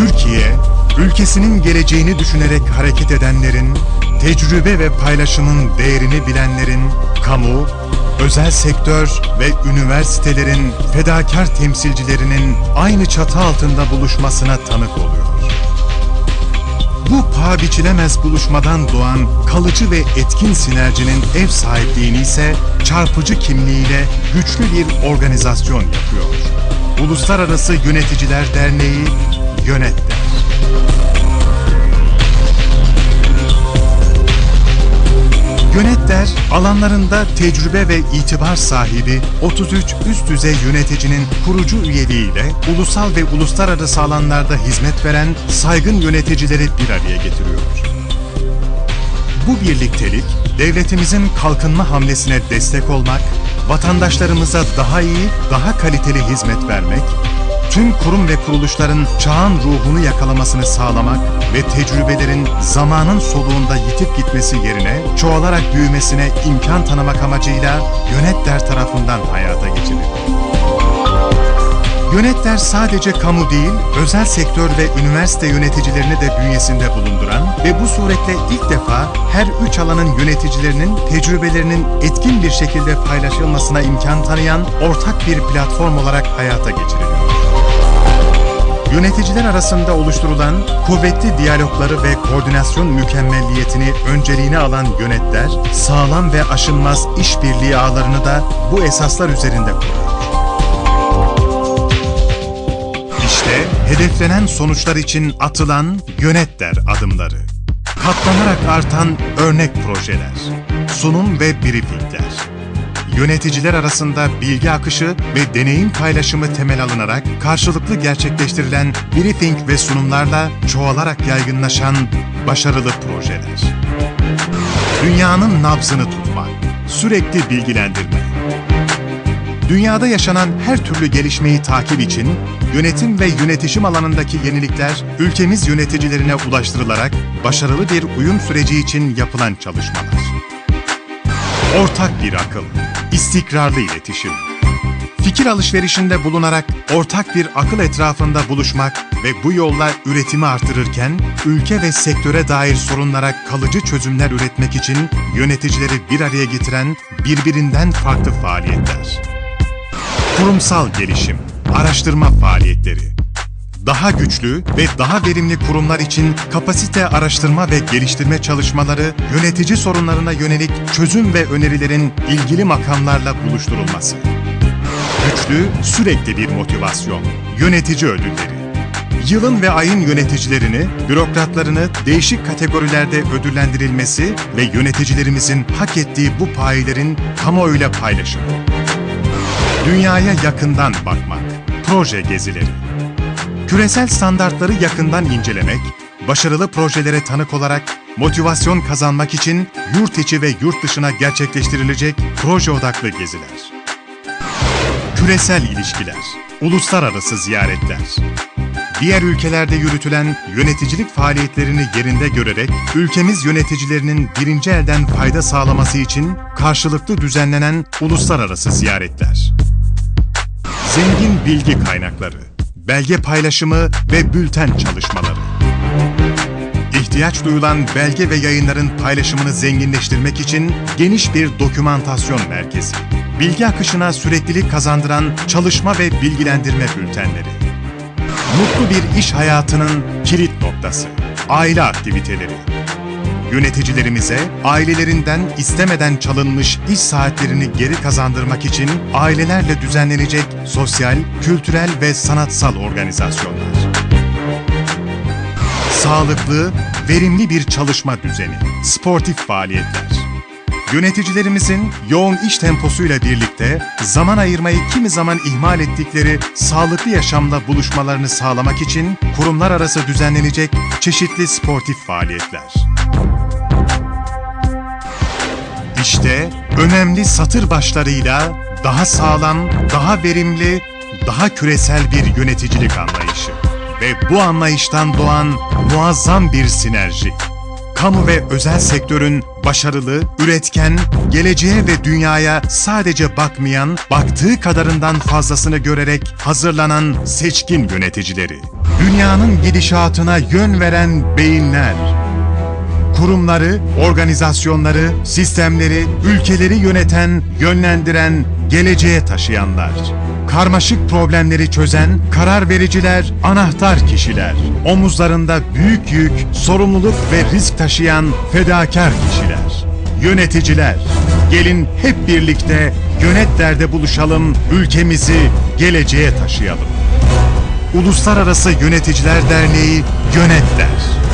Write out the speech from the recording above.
Türkiye, ülkesinin geleceğini düşünerek hareket edenlerin, tecrübe ve paylaşımın değerini bilenlerin, kamu, özel sektör ve üniversitelerin fedakar temsilcilerinin aynı çatı altında buluşmasına tanık oluyor. Bu paha biçilemez buluşmadan doğan kalıcı ve etkin sinerjinin ev sahipliğini ise çarpıcı kimliğiyle güçlü bir organizasyon yapıyor. Uluslararası Yöneticiler Derneği Yönetler. Yönetler, alanlarında tecrübe ve itibar sahibi 33 üst düzey yöneticinin kurucu üyeliğiyle ulusal ve uluslararası alanlarda hizmet veren saygın yöneticileri bir araya getiriyor. Bu birliktelik, devletimizin kalkınma hamlesine destek olmak, vatandaşlarımıza daha iyi, daha kaliteli hizmet vermek, tüm kurum ve kuruluşların çağın ruhunu yakalamasını sağlamak ve tecrübelerin zamanın soluğunda yitip gitmesi yerine çoğalarak büyümesine imkan tanımak amacıyla Yönetler tarafından hayata geçirilir. Yönetler sadece kamu değil, özel sektör ve üniversite yöneticilerini de bünyesinde bulunduran ve bu suretle ilk defa her üç alanın yöneticilerinin tecrübelerinin etkin bir şekilde paylaşılmasına imkan tanıyan ortak bir platform olarak hayata geçiriliyor. Yöneticiler arasında oluşturulan kuvvetli diyalogları ve koordinasyon mükemmelliyetini önceliğine alan yönetler, sağlam ve aşınmaz işbirliği ağlarını da bu esaslar üzerinde kuruyor. İşte hedeflenen sonuçlar için atılan yönetler adımları. Katlanarak artan örnek projeler, sunum ve briefingler. Yöneticiler arasında bilgi akışı ve deneyim paylaşımı temel alınarak karşılıklı gerçekleştirilen briefing ve sunumlarla çoğalarak yaygınlaşan başarılı projeler. Dünyanın nabzını tutmak, sürekli bilgilendirme, Dünyada yaşanan her türlü gelişmeyi takip için yönetim ve yönetişim alanındaki yenilikler ülkemiz yöneticilerine ulaştırılarak başarılı bir uyum süreci için yapılan çalışmalar. Ortak bir akıl, istikrarlı iletişim. Fikir alışverişinde bulunarak ortak bir akıl etrafında buluşmak ve bu yolla üretimi artırırken ülke ve sektöre dair sorunlara kalıcı çözümler üretmek için yöneticileri bir araya getiren birbirinden farklı faaliyetler. Kurumsal gelişim, araştırma faaliyetleri. Daha güçlü ve daha verimli kurumlar için kapasite araştırma ve geliştirme çalışmaları, yönetici sorunlarına yönelik çözüm ve önerilerin ilgili makamlarla buluşturulması. Güçlü, sürekli bir motivasyon, yönetici ödülleri. Yılın ve ayın yöneticilerini, bürokratlarını değişik kategorilerde ödüllendirilmesi ve yöneticilerimizin hak ettiği bu payilerin kamuoyuyla paylaşımı. Dünyaya yakından bakmak, proje gezileri. Küresel standartları yakından incelemek, başarılı projelere tanık olarak motivasyon kazanmak için yurt içi ve yurt dışına gerçekleştirilecek proje odaklı geziler. Küresel ilişkiler, uluslararası ziyaretler. Diğer ülkelerde yürütülen yöneticilik faaliyetlerini yerinde görerek ülkemiz yöneticilerinin birinci elden fayda sağlaması için karşılıklı düzenlenen uluslararası ziyaretler. Zengin bilgi kaynakları, belge paylaşımı ve bülten çalışmaları. İhtiyaç duyulan belge ve yayınların paylaşımını zenginleştirmek için geniş bir dokümantasyon merkezi. Bilgi akışına süreklilik kazandıran çalışma ve bilgilendirme bültenleri. Mutlu bir iş hayatının kilit noktası. Aile aktiviteleri. Yöneticilerimize ailelerinden istemeden çalınmış iş saatlerini geri kazandırmak için ailelerle düzenlenecek sosyal, kültürel ve sanatsal organizasyonlar. Sağlıklı, verimli bir çalışma düzeni, sportif faaliyetler. Yöneticilerimizin yoğun iş temposuyla birlikte zaman ayırmayı kimi zaman ihmal ettikleri sağlıklı yaşamla buluşmalarını sağlamak için kurumlar arası düzenlenecek çeşitli sportif faaliyetler. İşte önemli satır başlarıyla daha sağlam, daha verimli, daha küresel bir yöneticilik anlayışı. Ve bu anlayıştan doğan muazzam bir sinerji. Kamu ve özel sektörün başarılı, üretken geleceğe ve dünyaya sadece bakmayan, baktığı kadarından fazlasını görerek hazırlanan seçkin yöneticileri. Dünyanın gidişatına yön veren beyinler. Kurumları, organizasyonları, sistemleri, ülkeleri yöneten, yönlendiren, geleceğe taşıyanlar. Karmaşık problemleri çözen karar vericiler, anahtar kişiler. Omuzlarında büyük yük, sorumluluk ve risk taşıyan fedakar kişiler. Yöneticiler. Gelin hep birlikte Yönetler'de buluşalım, ülkemizi geleceğe taşıyalım. Uluslararası Yöneticiler Derneği Yönetler.